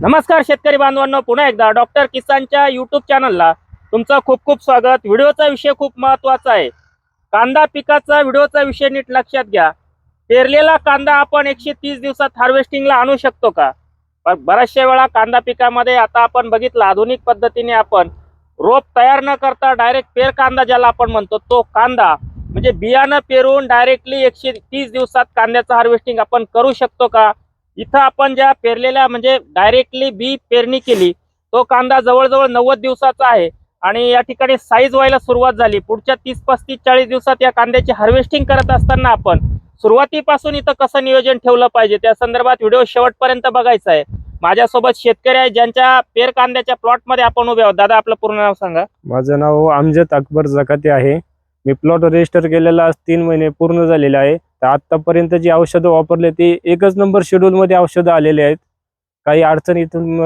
नमस्कार शेतकरी बांधवांनो पुन्हा एकदा डॉक्टर किसानच्या यूट्यूब चॅनलला तुमचं खूप खूप स्वागत. व्हिडिओचा विषय खूप महत्त्वाचा आहे. कांदा पिकाचा व्हिडिओचा विषय नीट लक्षात घ्या. पेरलेला कांदा आपण एकशे तीस दिवसात हार्वेस्टिंगला आणू शकतो का? बऱ्याचशा वेळा कांदा पिकामध्ये आता आपण बघितलं आधुनिक पद्धतीने आपण रोप तयार न करता डायरेक्ट पेर कांदा ज्याला आपण म्हणतो तो कांदा म्हणजे बियाणं पेरून डायरेक्टली एकशे तीस दिवसात कांद्याचं हार्वेस्टिंग आपण करू शकतो का? इथं आपण ज्या पेरलेल्या म्हणजे डायरेक्टली बी पेरणी केली तो कांदा जवळजवळ नव्वद दिवसाचा आहे. आणि या ठिकाणी साईज व्हायला सुरुवात झाली. पुढच्या तीस पस्तीस चाळीस दिवसात या कांद्याची हार्वेस्टिंग करत असताना आपण सुरुवातीपासून इथं कसं नियोजन ठेवलं पाहिजे त्या संदर्भात व्हिडिओ शेवटपर्यंत बघायचा आहे. माझ्यासोबत शेतकरी आहे ज्यांच्या पेर कांद्याच्या प्लॉटमध्ये आपण उभे आहोत. दादा आपलं पूर्ण नाव सांगा. माझं नाव अमजद अकबर जकाते आहे. मी प्लॉट रजिस्टर केलेला आज तीन महिने पूर्ण झालेले आहे. तर आतापर्यंत जी औषधं वापरले ती एकच नंबर शेड्यूल मध्ये औषधं आलेली आहेत. काही अडचण इथून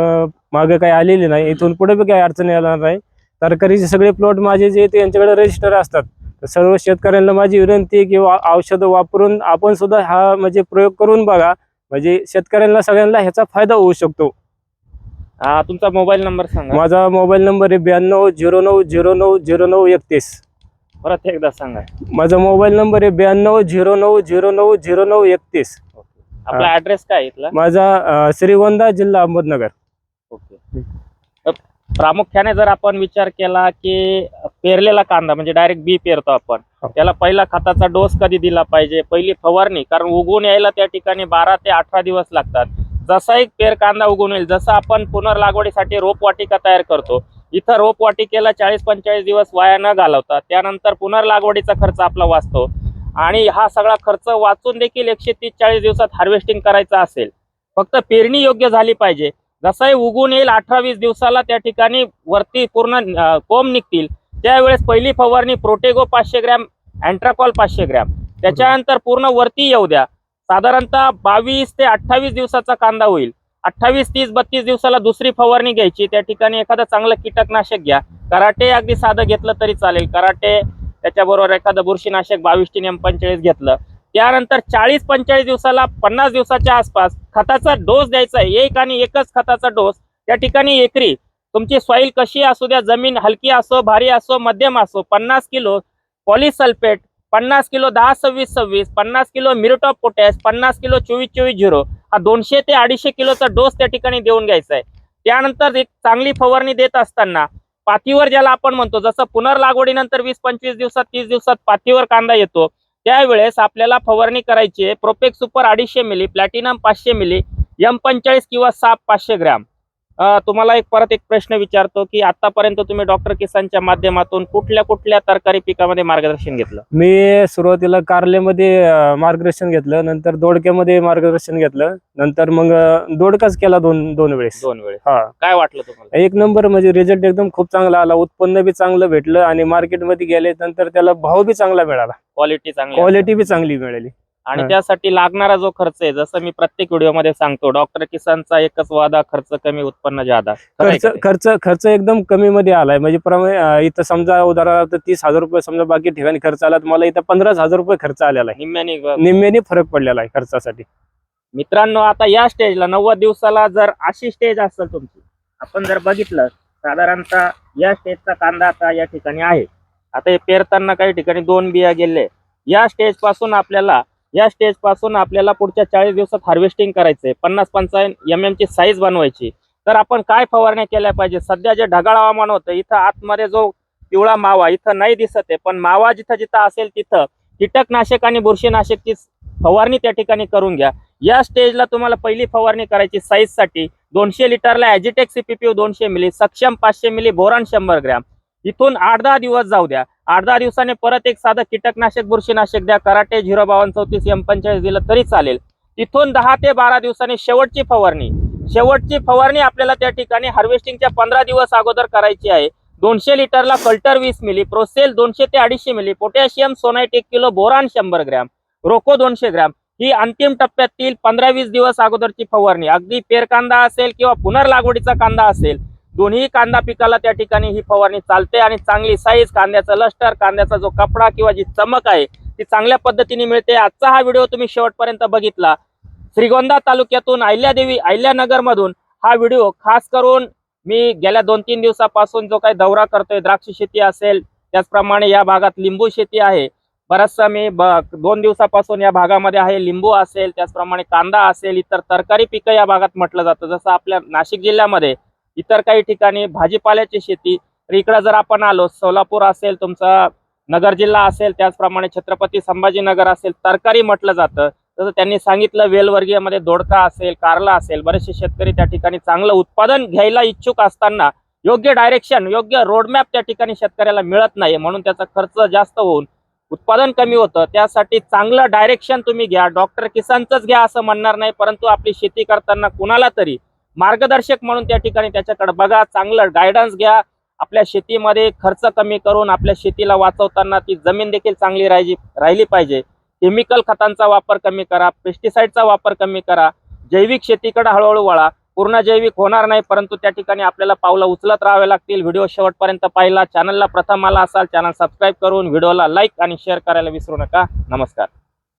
मागे काही आलेली नाही. इथून पुढे बी काही अडचण येणार नाही. तरकारीचे सगळे प्लॉट माझे जे ते यांच्याकडे रजिस्टर असतात. तर सर्व शेतकऱ्यांना माझी विनंती आहे की औषधं वापरून आपण सुद्धा हा म्हणजे प्रयोग करून बघा. म्हणजे शेतकऱ्यांना सगळ्यांना ह्याचा फायदा होऊ शकतो. हा, तुमचा मोबाईल नंबर सांगा. माझा मोबाईल नंबर आहे ब्याण्णव झिरो नऊ झिरो नऊ झिरो नऊ एकतीस. परत एकदा सांगा. माझा मोबाईल नंबर आहे ब्याण्णव झिरो नऊ झिरो नऊ झिरो नऊ एकतीस. आपला ऍड्रेस काय इथला? माझा अं, श्रीगोंदा जिल्हा अहमदनगर. ओके. तर प्रामुख्याने जर आपण विचार केला की पेरलेला कांदा म्हणजे डायरेक्ट बी पेरतो आपण हो. त्याला पहिला खताचा डोस कधी दिला पाहिजे? पहिली फवारणी कारण उगवून यायला त्या ठिकाणी बारा ते अठरा दिवस लागतात. जसा एक पेर कांदा उगवून येईल जसं आपण पुनर्लागवडीसाठी रोपवाटिका तयार करतो इथं रोपवाटिकेला चाळीस पंचेचाळीस दिवस वाया न घालवता. त्यानंतर पुनर्लागवडीचा खर्च आपला वाचतो. आणि हा सगळा खर्च वाचून देखील एकशे तीस चाळीस दिवसात हार्वेस्टिंग करायचं असेल. फक्त पेरणी योग्य झाली पाहिजे. जसाही उगून येईल अठरा वीस दिवसाला त्या ठिकाणी वरती पूर्ण कोंब निघतील. त्यावेळेस पहिली फवारणी प्रोटेगो पाचशे ग्रॅम अँट्राकॉल पाचशे ग्रॅम. त्याच्यानंतर पूर्ण वरती येऊ द्या. साधारणतः बावीस ते अठ्ठावीस दिवसाचा कांदा होईल. अठ्ठावीस तीस बत्तीस दिवसाला दुसरी फवारणी घ्यायची. त्या ठिकाणी एखादं चांगलं कीटकनाशक घ्या. कराटे अगदी साधं घेतलं तरी चालेल. कराटे त्याच्याबरोबर एखादं बुरशीनाशक बावीस टीन एम पंचेचाळीस घेतलं. त्यानंतर चाळीस पंचेचाळीस दिवसाला पन्नास दिवसाच्या आसपास खताचा डोस द्यायचा आहे. एक आणि एकच खताचा डोस. त्या ठिकाणी एकरी. तुमची सॉईल कशी असू द्या जमीन हलकी असो भारी असो मध्यम असो पन्नास किलो पॉलिसल्फेट पन्नास किलो दहा सव्वीस सव्वीस पन्नास किलो मिरटॉप पोटॅश पन्नास किलो चोवीस चोवीस झिरो हा दोनशे ते अडीचशे किलोचा डोस त्या ठिकाणी देऊन घ्यायचा आहे. त्यानंतर एक चांगली फवारणी देत असताना पातीवर ज्याला आपण म्हणतो जसं पुनर्लागवडीनंतर वीस पंचवीस दिवसात तीस दिवसात पातीवर कांदा येतो त्यावेळेस आपल्याला फवारणी करायची आहे. प्रोपेक सुपर अडीचशे मिली प्लॅटिनम पाचशे मिली एम पंचेचाळीस किंवा साप पाचशे ग्रॅम. तुम्हाला एक परत एक प्रश्न विचारतो की आतापर्यंत तुम्ही डॉक्टर किसानच्या माध्यमातून कुठल्या कुठल्या तरकारी पिकामध्ये मार्गदर्शन घेतलं? मी सुरुवातीला कारलेमध्ये मार्गदर्शन घेतलं नंतर दोडक्यामध्ये मार्गदर्शन घेतलं नंतर मग दोडकाच केला दोन दोन वेळेस. दोन वेळेस. हा. काय वाटलं तुम्हाला? एक नंबर म्हणजे रिझल्ट एकदम खूप चांगला आला उत्पन्न बी चांगलं भेटलं आणि मार्केटमध्ये गेले नंतर त्याला भाव बी चांगला मिळाला. क्वालिटी चांगली क्वालिटी बी चांगली मिळाली. आणि. त्यासाठी लागणारा जो खर्च आहे जसं मी प्रत्येक व्हिडिओमध्ये सांगतो डॉक्टर किसानचा एकच वादा खर्च कमी उत्पन्न जादा. खर्च? खर्च खर्च एकदम कमी मध्ये आलाय. म्हणजे इथं समजा उदाहरणार्थ तीस हजार रुपये समजा बाकी ठिकाणी खर्च आला तर मला इथं पंधराच हजार रुपये खर्च आलेला आहे. निम्म्याने निम्म्याने फरक पडलेला आहे खर्चासाठी. मित्रांनो आता या स्टेजला नव्वद दिवसाला जर अशी स्टेज असेल तुमची आपण जर बघितलं साधारणतः या स्टेजचा कांदा आता या ठिकाणी आहे. आता हे पेरताना काही ठिकाणी दोन बिया गेले. या स्टेजपासून आपल्याला या स्टेजपासून आपल्याला पुढच्या चाळीस दिवसात हार्वेस्टिंग करायचंय. पन्नास पंचावन्न एम एम ची साईज बनवायची. तर आपण काय फवारण्या केल्या पाहिजे सध्या जे ढगाळ हवामान होतं इथं आतमध्ये जो पिवळा मावा इथं नाही दिसत आहे पण मावा जिथं जिथं असेल तिथं कीटकनाशक आणि बुरशीनाशकची फवारणी त्या ठिकाणी करून घ्या. या स्टेजला तुम्हाला पहिली फवारणी करायची साईजसाठी. दोनशे लिटरला ॲजिटेक सीपीपी दोनशे मिली सक्षम पाचशे मिली बोरान शंभर ग्रॅम. इथून आठ दहा दिवस जाऊ द्या. आठ दहा दिवसाने परत एक साधं कीटकनाशक बुरशीनाशक द्या. कराटे झिरो बावन्न चौतीस एम पंचेचाळीस दिलं तरी चालेल. तिथून दहा ते बारा दिवसांनी शेवटची फवारणी. शेवटची फवारणी आपल्याला त्या ठिकाणी हार्वेस्टिंगच्या पंधरा दिवस अगोदर करायची आहे. दोनशे लिटरला कल्टर वीस मिली प्रोसेल दोनशे ते अडीचशे मिली पोटॅशियम सोनाईट एक किलो बोरान शंभर ग्रॅम रोको दोनशे ग्रॅम. ही अंतिम टप्प्यातील पंधरा वीस दिवस अगोदरची फवारणी. अगदी पेर कांदा असेल किंवा पुनर्लागवडीचा कांदा असेल दोन्ही कांदा पिकाला त्या ठिकाणी ही फवारणी चालते आणि चांगली साईज कांद्याचा लष्टर कांद्याचा जो कपडा किंवा जी चमक आहे ती चांगल्या पद्धतीने मिळते. आजचा हा व्हिडिओ तुम्ही शेवटपर्यंत बघितला. श्रीगोंदा तालुक्यातून अहिल्यादेवी अहिल्यानगरमधून हा व्हिडिओ खास करून मी गेल्या दोन तीन दिवसापासून जो काही दौरा करतोय द्राक्ष शेती असेल त्याचप्रमाणे या भागात लिंबू शेती आहे. बराचसा मी ब दोन दिवसापासून या भागामध्ये आहे लिंबू असेल त्याचप्रमाणे कांदा असेल इतर तरकारी पिकं या भागात म्हटलं जातं. जसं आपल्या नाशिक जिल्ह्यामध्ये इतर काही ठिकाणी भाजीपाल्याची शेती. तर इकडं जर आपण आलो सोलापूर असेल तुमचा नगर जिल्हा असेल त्याचप्रमाणे छत्रपती संभाजीनगर असेल तरकारी म्हटलं जातं. तसं त्यांनी सांगितलं वेलवर्गीयमध्ये दोडका असेल कारला असेल बरेचसे शेतकरी त्या ठिकाणी चांगलं उत्पादन घ्यायला इच्छुक असताना योग्य डायरेक्शन योग्य रोडमॅप त्या ठिकाणी शेतकऱ्याला मिळत नाही म्हणून त्याचा खर्च जास्त होऊन उत्पादन कमी होतं. त्यासाठी चांगलं डायरेक्शन तुम्ही घ्या. डॉक्टर किसानचंच घ्या असं म्हणणार नाही परंतु आपली शेती करताना कुणाला तरी मार्गदर्शक म्हणून त्या ठिकाणी त्याच्याकडे बघा चांगलं गायडन्स घ्या. आपल्या शेतीमध्ये खर्च कमी करून आपल्या शेतीला वाचवताना ती जमीन देखील चांगली राहिली राहिली पाहिजे. केमिकल खतांचा वापर कमी करा पेस्टिसाईडचा वापर कमी करा. जैविक शेतीकडे हळूहळू वळा. पूर्ण जैविक होणार नाही परंतु त्या ठिकाणी आपल्याला पावलं उचलत राहावे लागतील. व्हिडिओ शेवटपर्यंत पाहिला. चॅनलला प्रथम आला असाल चॅनल सबस्क्राईब करून व्हिडिओला लाईक आणि शेअर करायला विसरू नका. नमस्कार.